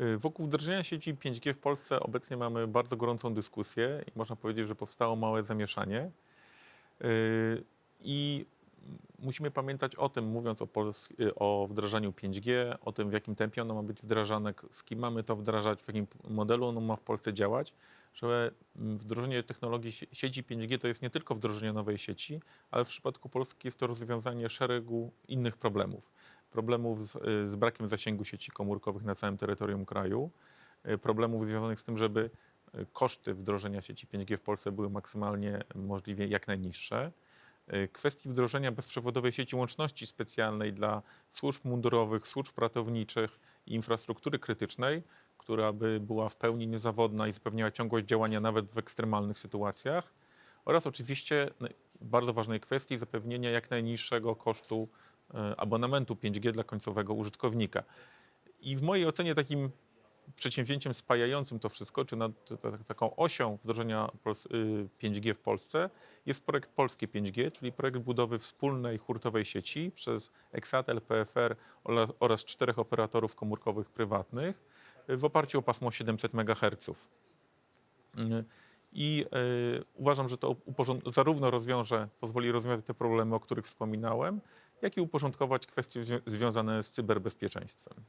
Y, Wokół wdrożenia sieci 5G w Polsce obecnie mamy bardzo gorącą dyskusję i można powiedzieć, że powstało małe zamieszanie. Y, I musimy pamiętać o tym, mówiąc o, y, o wdrażaniu 5G, o tym, w jakim tempie ono ma być wdrażane, z kim mamy to wdrażać, w jakim modelu ono ma w Polsce działać, że mm, wdrożenie technologii sie- sieci 5G to jest nie tylko wdrożenie nowej sieci, ale w przypadku Polski jest to rozwiązanie szeregu innych problemów. Problemów z, y, z brakiem zasięgu sieci komórkowych na całym terytorium kraju, y, problemów związanych z tym, żeby y, koszty wdrożenia sieci 5G w Polsce były maksymalnie możliwie jak najniższe. Kwestii wdrożenia bezprzewodowej sieci łączności specjalnej dla służb mundurowych, służb ratowniczych i infrastruktury krytycznej, która by była w pełni niezawodna i zapewniała ciągłość działania nawet w ekstremalnych sytuacjach. Oraz oczywiście no, bardzo ważnej kwestii zapewnienia jak najniższego kosztu abonamentu 5G dla końcowego użytkownika. I w mojej ocenie takim przedsięwzięciem spajającym to wszystko, czy nad, taką osią wdrożenia Pols- y, 5G w Polsce jest projekt Polskie 5G, czyli projekt budowy wspólnej hurtowej sieci przez Exatel, PFR oraz, czterech operatorów komórkowych prywatnych y, w oparciu o pasmo 700 MHz. Y, I uważam, że to zarówno rozwiąże, pozwoli rozwiązać te problemy, o których wspominałem, jak i uporządkować kwestie zwią- związane z cyberbezpieczeństwem.